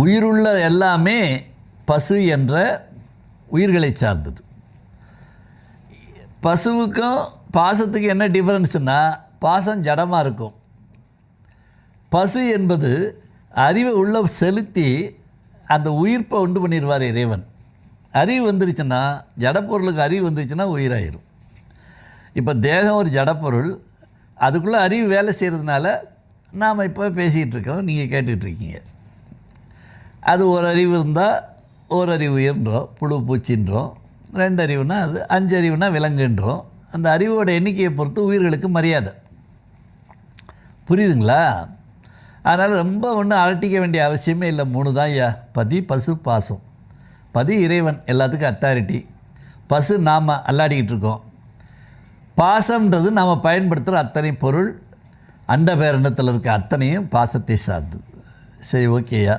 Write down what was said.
உயிருள்ள எல்லாமே பசு என்ற உயிர்களை சார்ந்தது. பசுவுக்கும் பாசத்துக்கு என்ன டிஃப்ரென்ஸ்னால் பாசம் ஜடமாக இருக்கும். பசு என்பது அறிவை உள்ள செலுத்தி அந்த உயிர்ப்பை உண்டு பண்ணிடுவார் இறைவன். அறிவு வந்துருச்சுன்னா ஜடப்பொருளுக்கு அறிவு வந்துருச்சுன்னா உயிராயிரும். இப்போ தேகம் ஒரு ஜடப்பொருள் அதுக்குள்ளே அறிவு வேலை செய்கிறதுனால நாம் இப்போ பேசிகிட்டு இருக்கோம் நீங்கள் கேட்டுக்கிட்டு இருக்கீங்க. அது ஒரு அறிவு இருந்தால் ஒரு அறிவு உயர்ன்றோம் புழு பூச்சின்றோம். ரெண்டு அறிவுனா அது அஞ்சு அறிவுனா விலங்குன்றோம் அந்த அறிவோட எண்ணிக்கையை பொறுத்து உயிர்களுக்கு மரியாதை. புரியுதுங்களா? அதனால் ரொம்ப ஒன்றும் அலட்டிக்க வேண்டிய அவசியமே இல்லை. மூணு தான் ஐயா. பதி பசு பாசம். பதி இறைவன் எல்லாத்துக்கும் அத்தாரிட்டி பசு நாம் அல்லாடிக்கிட்டு இருக்கோம். பாசம்ன்றது நாம் பயன்படுத்துகிற அத்தனை பொருள் அண்டபேரணத்தில் இருக்க அத்தனையும் பாசத்தை சார்ந்தது. சரி ஓகேயா